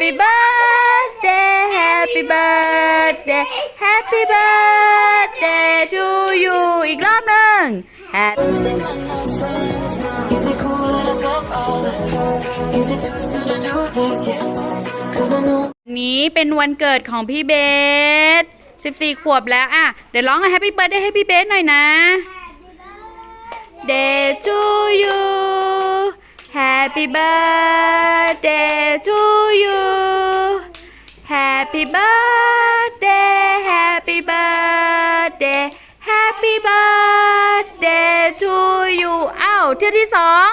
Happy birthday Happy birthday Happy birthday to you อีกรอบหนึ่ง Happy Is it cool that I said all that? Is it too soon to do this yet? Cause I know นี้เป็นวันเกิดของพี่เบส 14 ขวบแล้วอะ เดี๋ยวร้องให้ Happy birthday ให้พี่เบสหน่อยนะ Day to you Happy birthday to you Happy birthday Happy birthday Happy birthday to you อ้าวเที่ยวที่สอง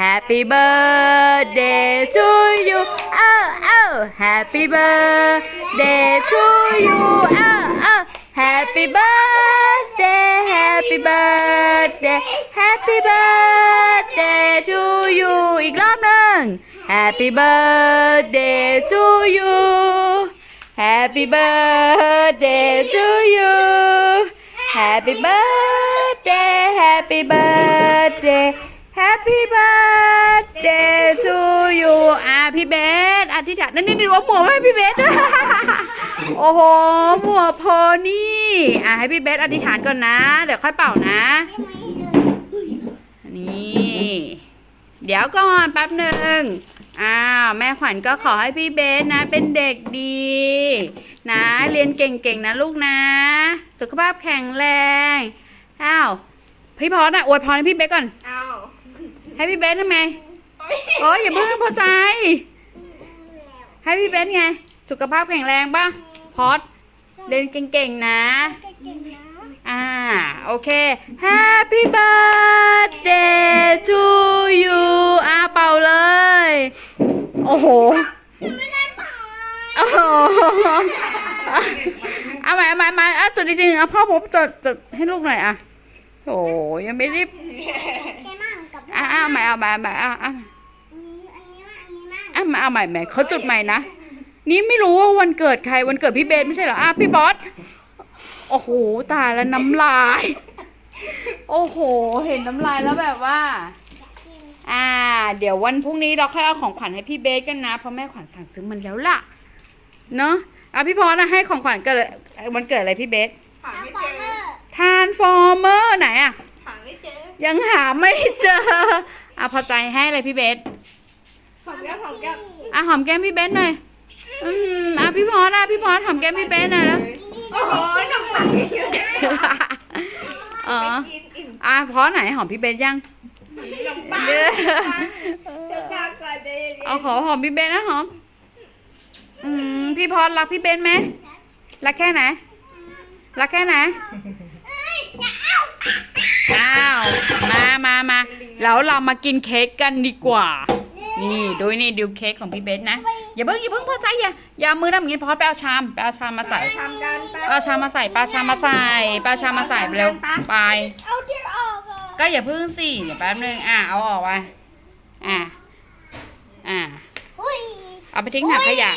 Happy birthday to you เอ้าเอ้า Happy birthday to you เอ้าเอ้า Happy birthday Happy birthday Happy birthday to you อีกรอบหนึ่ง Happy birthday to you Happy birthday to you Happy birthday Happy birthday Happy birthday to you อะพี่เบสอธิษฐานนั่นนี่ดูว่าหมวกให้พี่เบสโอ้โหหมวกโพนี่อะให้พี่เบสอธิษฐานก่อนนะ เดี๋ยวค่อยเป่านะ นี่ เดี๋ยวก่อนแป๊บหนึ่ง อ้าวแม่ขวัญก็ขอให้พี่เบสนะ เป็นเด็กดี นะ เรียนเก่งๆนะลูกนะ สุขภาพแข็งแรงอ้าวพี่พอนะอวยพรให้พี่เบสก่อนเอาให้พี่เบสทำไมโอ้ยอย่าเพิ่งพอใจ ให้พี่เบสไง สุขภาพแข็งแรงป่ะพอดเรียนเก่งๆนะ อ่า โอเค Happy birthday to you อ่าเป่าเลย โอ้โหโอ้โหเอาใหม่เอาใหม่เอาใหม่อะจุดจริงๆอะพ่อผมจดจดให้ลูกหน่อยอะโอ้ยังไม่รีบอะอะเอาใหม่เอาใหม่เอาใหม่อะอะอะมาเอาใหม่ใหม่เขาจุดใหม่นะ นี่ไม่รู้ว่าวันเกิดใครวันเกิดพี่เบสไม่ใช่เหรออะพี่บอส โอ้โหตายแล้วน้ำลาย โอ้โห เห็นน้ำลายแล้วแบบว่า อ่า เดี๋ยววันพรุ่งนี้เราค่อยเอาของขวัญให้พี่เบสกันนะเพราะแม่ขวัญสั่งซื้อมันแล้วล่ะ เนาะอะพี่พอนะให้ของขวัญเกิดวันเกิดอะไรพี่เบสหาไม่เจอทานฟอร์เมอร์ไหนอะหาไม่เจอยังหาไม่เจออะพอใจให้เลยพี่เบสหอมแก้มหอมแก้มอะหอมแก้มพี่เบสหน่อยอืมอะพี่พอนะพี่พอหอมแก้มพี่เบสหน่อยแล้วโอ้โหน้ำลายอยู่เนี่ย อ๋อ กิน อิ่มอะพอไหนหอมพี่เบสยังน้ำปลาเด้อจะพาก่อนเดยเอาขอหอมพี่เบสนะหอม อืมพี่พอรักพี่เบสไหมรักแค่ไหนรักแค่ไหนอ้าวมามามาแล้วเรามากินเค้กกันดีกว่า นี่ดูนี่ดูเค้กของพี่เบสนะ อย่าเพิ่งอย่าเพิ่งพอใจอย่าอย่ามือทำอย่างนี้พอไปเอาชามไปเอาชามมาใส่ทำกันไปไปเอาชามมาใส่ปลาชามมาใส่ปลาชามมาใส่เร็วไปเอาที่ออ กอะก็อย่าเพิ่งสิเดี๋ยวแป๊บนึงอะเอาออกมาอะอะอุ้ยเอาไปทิ้งถังขยะ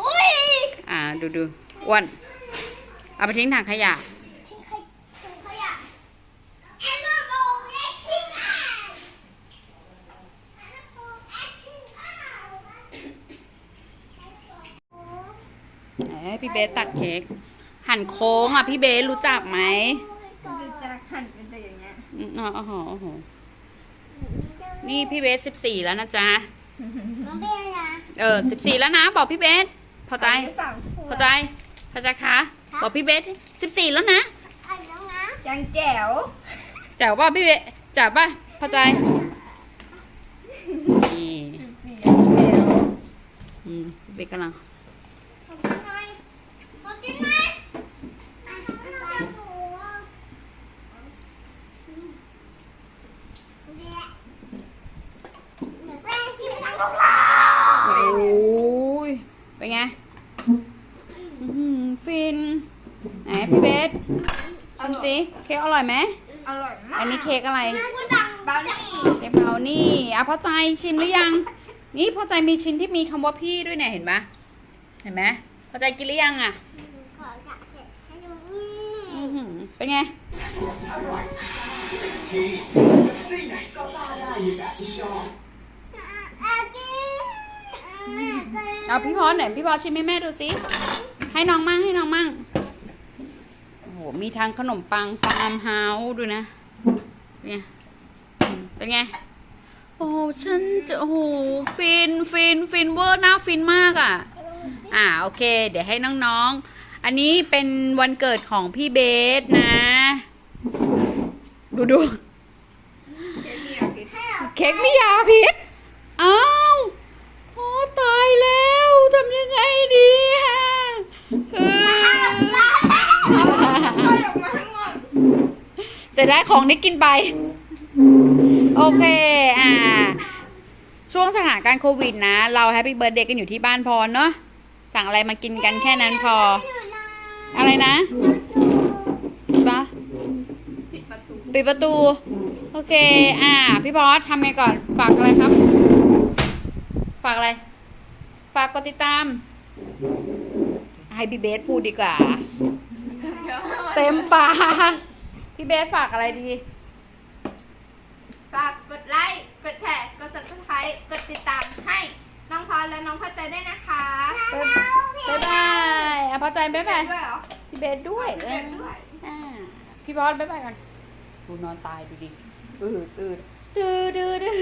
อุ้ยอ่าดูดูอ้วนเอาไปทิ้งถังขยะขยะแอนนาโกเอ็กซิ่งอะไหนให้พี่เบสตัดเค้ก หั่นโค้งอะ พี่เบสรู้จักไหม จะหั่นเป็นแต่อย่างเงี้ย อืมอ๋อโอ้โหโอ้โหนี่พี่เบสสิบสี่แล้วนะจ๊ะมันเป็นอะไรเออสิบสี่แล้วนะบอกพี่เบสพอใจสามขวพอใจพอใจคะบอกพี่เบสสิบสี่แล้วนะอันน้องนะยังแจ๋วแจ๋วป่ะพี่เบสแจ๋วป่ะพอใจนี่สี่ยังแจ๋ว อืมพี่เบสกำลัง ขอกินหน่อยขอกินหน่อยอะทำอะไรหนูอะเดี๋ยวแป้งกินทั้งลูกเรา โอ้ยเป็นไงอื้อหือฟิน ไหนพี่เบสชิมสิเค้ก อร่อยไหมอร่อยมากอันนี้เค้กอะไรบาวนี่เค้กเบราวนี่อะพอใจชิมหรือยัง นี่พอใจมีชิ้นที่มีคำว่าพี่ด้วยเนี่ยเห็นไหมเห็นไหมพอใจกินหรือยังอะขอจับเสร็จให้ดูอื้อหือเป็นไงอากินเอาพี่พอสไหนพี่พอสชิมให้แม่ดูสิให้น้องมั่งให้น้องมั่งโอ้โห มีทั้งขนมปังฟาร์มเฮาส์ดูนะเป็นไงอืมเป็นไง โอ้ฉันจะโอ้โหฟินฟินฟินเวอร์น่าฟินมากอะ อ่าโอเค เดี๋ยวให้น้องๆ อันนี้เป็นวันเกิดของพี่เบสนะ ดูดูเค้กมียาพิษอ้าวโอ้ตายแล้วทำยังไงดีฮะเออเสร็จ แล้วของนี้กินไป โอเค อ่า ช่วงสถานการณ์โควิดนะ เราแฮปปี้เบิร์ดเดย์กันอยู่ที่บ้านพอเนาะ สั่งอะไรมากินกันแค่นั้นพอ อะไรนะปะปิดประตู โอเค อ่า พี่พอสทำไงก่อน ฝากอะไรครับ ฝากอะไร ฝากกดติดตาม ให้พี่เบสพูดดีกว่า เต็มปาก พี่เบสฝากอะไรดี ฝากกดไลค์ กดแชร์ กด subscribe กดติดตามให้น้องพรและน้องพอใจด้วยนะคะบ๊ายบายอะพอใจบ๊ายบายด้วยเหรอพี่เบสด้วยเอเด็อกด้วยอ่าพี่บอสบ๊ายบายก่อนดูนอนตายดูดิอืดอืดดื้อดื้อดื้อ